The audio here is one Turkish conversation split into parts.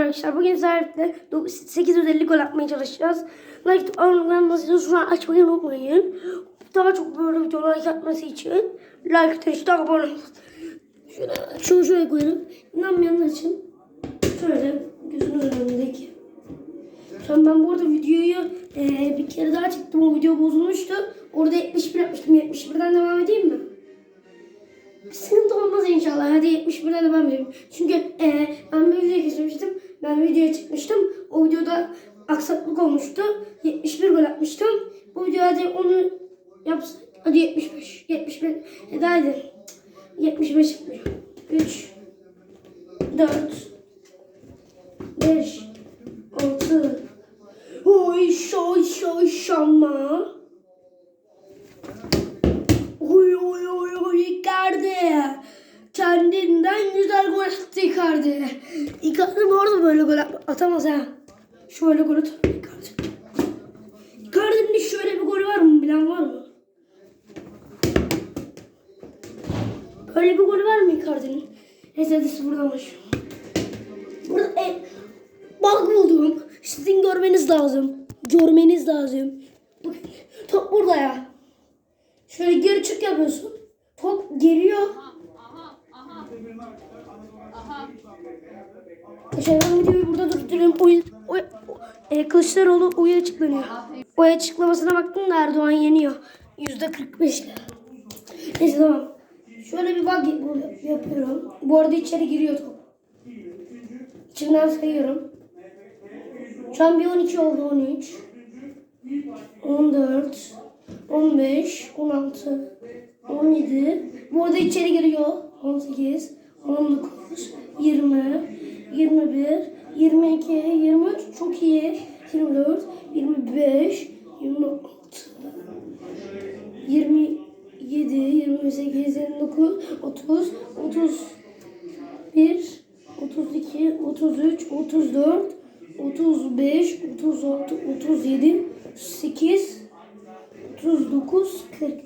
Arkadaşlar bugün sizlerle 850 gol atmaya çalışacağız. Like anlamanızı şu an açmayı unutmayın. Daha çok böyle videolar yapması için like işte abone olun. Şöyle şunu şöyle koyalım. İnanmayanlar için şöyle gözünün önündeki. Sonra ben bu arada videoyu eee, bir kere daha çektim. O video bozulmuştu. Orada 71 yapmıştım. 71'den devam edeyim mi? Bir sıkıntı olmaz inşallah. Hadi 71'e devam edelim. Çünkü e, ben bir video kesmiştim. Ben videoya çıkmıştım. O videoda aksaklık olmuştu. 71 gol atmıştım. Bu videoda hadi onu yapsak. Hadi 75. 71. Hadi hadi. 75 yapmıyor. 3 4 5 6 Oy şoy şoy şama. Oy oy oy oy Icardi. Kendinden güzel gol attı Icardi. Icardi bu arada böyle gol at- atamaz ha. Şöyle gol atar Icardi. Icardi'nin şöyle bir golü var mı bilen var mı? Böyle bir golü var mı Icardi'nin? Neyse hadi başlayalım. Burada e, bug buldum. Sizin görmeniz lazım. Görmeniz lazım. Top burada ya. Şöyle geri çık yapıyorsun. Top geliyor. Ben videoyu burada durduruyorum. Oy, oy, e, Kılıçdaroğlu oy açıklanıyor. Oy açıklamasına baktım da Erdoğan yeniyor. Yüzde 45 ile. Neyse tamam. Şöyle bir bug yap- yapıyorum. Bu arada içeri giriyor top. İçinden sayıyorum. Şu an bir 12 oldu 13. 14, 15, 16, 17. Bu arada içeri giriyor. 18, 19, 20, 21, 22, 23. Çok iyi. 24, 25, 26, 27, 28, 29, 30, 31, 32, 33, 34, 35, 36, 37, 38, 39, 40,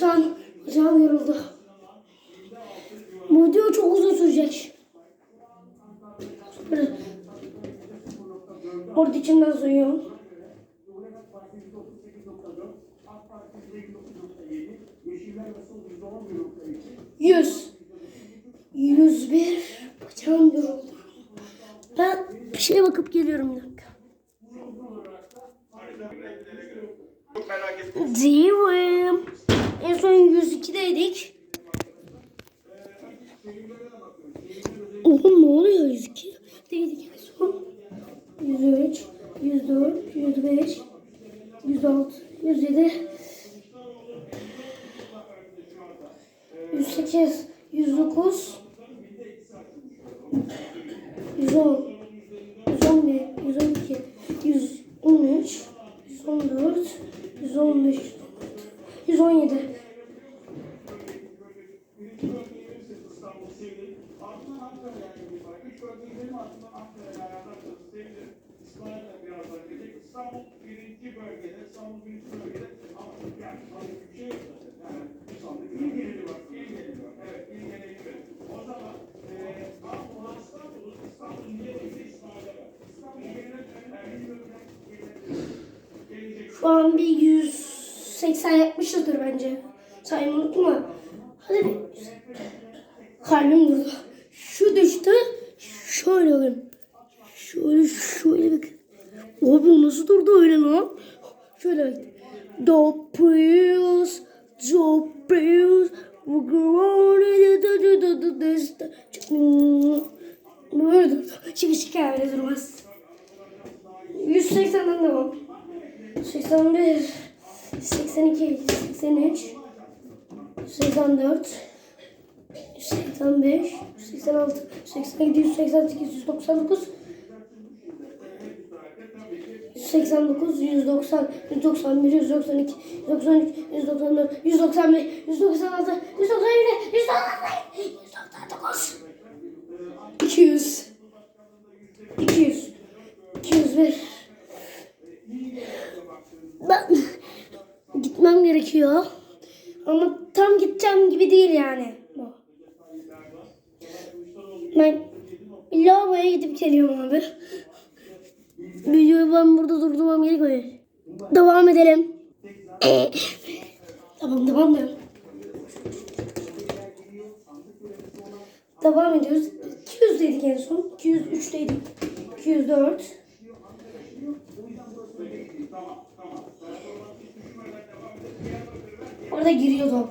90. Hocam yoruldu. Bu video çok uzun sürecek. Orada içimden soyuyorum. Yüz. Yüz bir. Bacağım yoruldu. Ben bir şeye bakıp geliyorum bir dakika. Değilim. En son 102'deydik. Oğlum ne oluyor 102? Değildik en son. 103, 104, 105, 106, 107, 108, 109, 110, İstanbul birinci bölgede, İstanbul birinci bölgede ama yani bir şey yok zaten. Yani İstanbul il geneli var, il geneli var. Evet, il geneli var. O zaman eee ama İstanbul'un İstanbul milletvekili İsmail'e var. İstanbul geline gelecek. Şu an bir 180 yapmışızdır bence. Sayımı unutma. Hadi bir. Kalbim durdu. Şu düştü. Şöyle. Şöyle bakın. Abi nasıl durdu öyle lan? Şöyle bak. Do Prius, Do Prius. Böyle durdu. Şimdi şikayet durmaz. 180'den devam. 81, 82, 83, 84, 185, 186, 187, 188, 199, 189, 190, 191, 192, 193, 194, 195, 196, 197, 198, 199, 200, 200, 201. Ben gitmem gerekiyor. Ama tam gideceğim gibi değil yani. Ben lavaboya gidip geliyorum abi. Videoyu ben burada durdurmam gerekiyor. Devam edelim. tamam devam edelim. Devam ediyoruz. 200 dedik en son. 203 dedik. 204. Orada giriyor.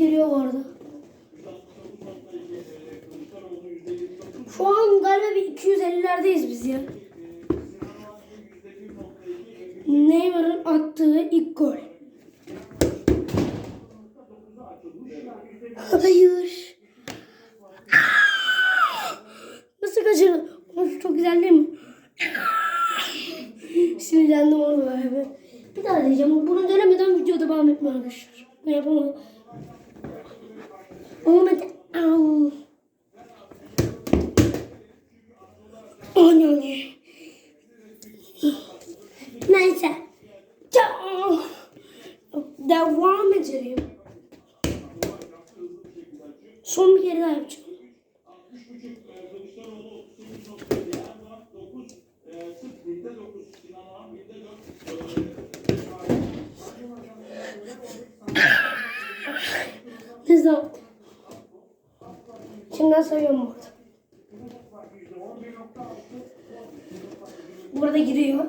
Geliyor bu arada. Yüzde 69.2 Kılıçdaroğlu yüzde 29. Şu an galiba bir 250'lerdeyiz biz ya. Sinan Oğan yüzde 1.2 Neymar'ın attığı ilk gol. Hayır. Nasıl kaçırdın? Of, çok güzel değil mi? Sinirlendim onu böyle. Bir daha diyeceğim. Bunu denemeden video devam etme arkadaşlar. Ne yapamadım. Olmadı. Au. Anne anne. Neyse. Devam. Edelim. Son bir kere daha yapacağım. 60.5 Kılıçdaroğlu Şimdiden sayıyorum burada. Burada giriyor.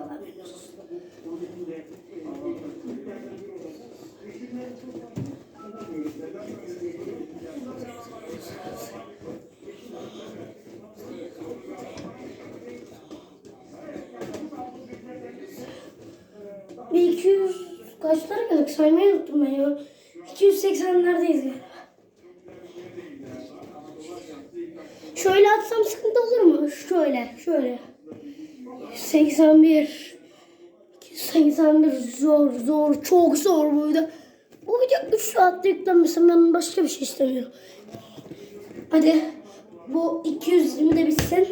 Bir 200 kaçlara geldik saymayı unuttum ben ya. 280'lerdeyiz galiba. Şöyle atsam sıkıntı olur mu? Şöyle, şöyle. 81. 281 zor, zor, çok zor bu video. Bu video 3 saatte yüklenmesin ben başka bir şey istemiyorum. Hadi bu 220 de bitsin.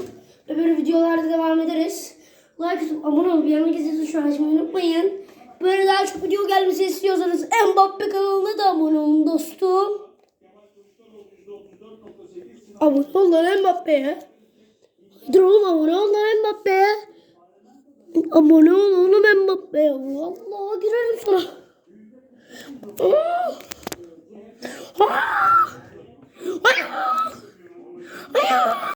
Öbür videolarda devam ederiz. Like atıp abone olup yanına gizli tuşu açmayı unutmayın. Böyle daha çok video gelmesi istiyorsanız Mbappe kanalına da abone olun dostum. Abone ol lan Mbappe'ye. Oğlum abone ol lan Mbappe'ye. Abone ol oğlum Mbappe'ye. Vallahi girerim sana. Aa! Aa! Aa! Aa!